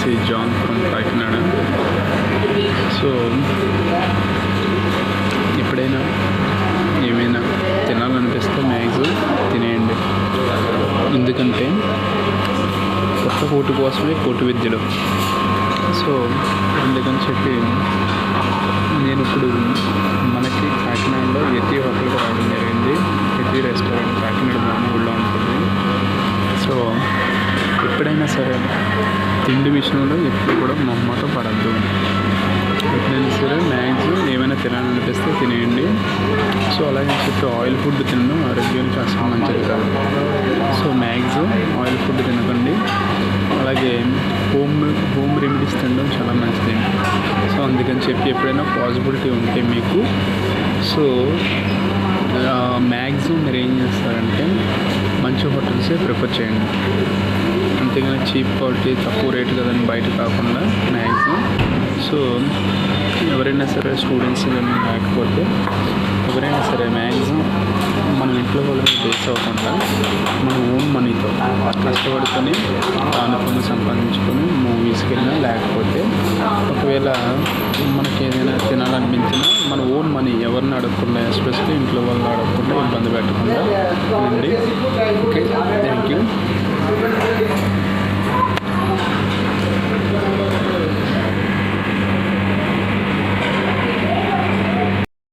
This is John from Kakinada so ఎప్పుడైనా ఏమైనా తినాలనిపిస్తే మ్యాక్సిమం తినేయండి. ఎందుకంటే కొత్త కోటి కోసమే కోటి విద్యలు. సో అందుకని చెప్పి నేను ఇప్పుడు మనకి కాకినాడలో ఎతి హోటల్కి రావడం జరిగింది. ఎతి రెస్టారెంట్ కాకినాడ మామూలులో ఉంటుంది. సో ఎప్పుడైనా సరే తిండి విషయంలో ఎప్పుడు కూడా మొహమాట పడద్దు. ఎప్పుడైనా సరే మ్యాక్సిమం ఏమైనా తినాలనిపిస్తే తినేయండి. సో అలాగే చెప్పి ఆయిల్ ఫుడ్ తినడం ఆరోగ్యానికి అసలు మంచిది కాదు. సో మ్యాక్సిమం ఆయిల్ ఫుడ్ తినకండి. అలాగే హోమ్ హోమ్ రెమెడీస్ తినడం చాలా మంచిది. సో అందుకని చెప్పి ఎప్పుడైనా పాసిబిలిటీ ఉంటే మీకు. సో మ్యాక్సిమం మీరు ఏం చేస్తారంటే మంచి హోటల్సే ప్రిఫర్ చేయండి. అంతేగాని చీప్ క్వాలిటీ తక్కువ రేటు కదండి బయట కాకుండా మ్యాక్సిమం. సో ఎవరైనా సరే స్టూడెంట్స్ కానీ లేకపోతే ఎవరైనా సరే మ్యాక్సిమం మన ఇంట్లో వాళ్ళని బేస్ అవ్వకుండా మన ఓన్ మనీతో కష్టపడుకొని అనుకుని సంపాదించుకొని మూవీస్కి వెళ్ళినా లేకపోతే ఒకవేళ మనకి ఏదైనా తినాలనిపించినా మన ఓన్ మనీ ఎవరిని అడగకుండా ఎస్పెషల్లీ ఇంట్లో వాళ్ళని అడగకుండా ఇబ్బంది పెట్టకుండా ఉండి ఓకే?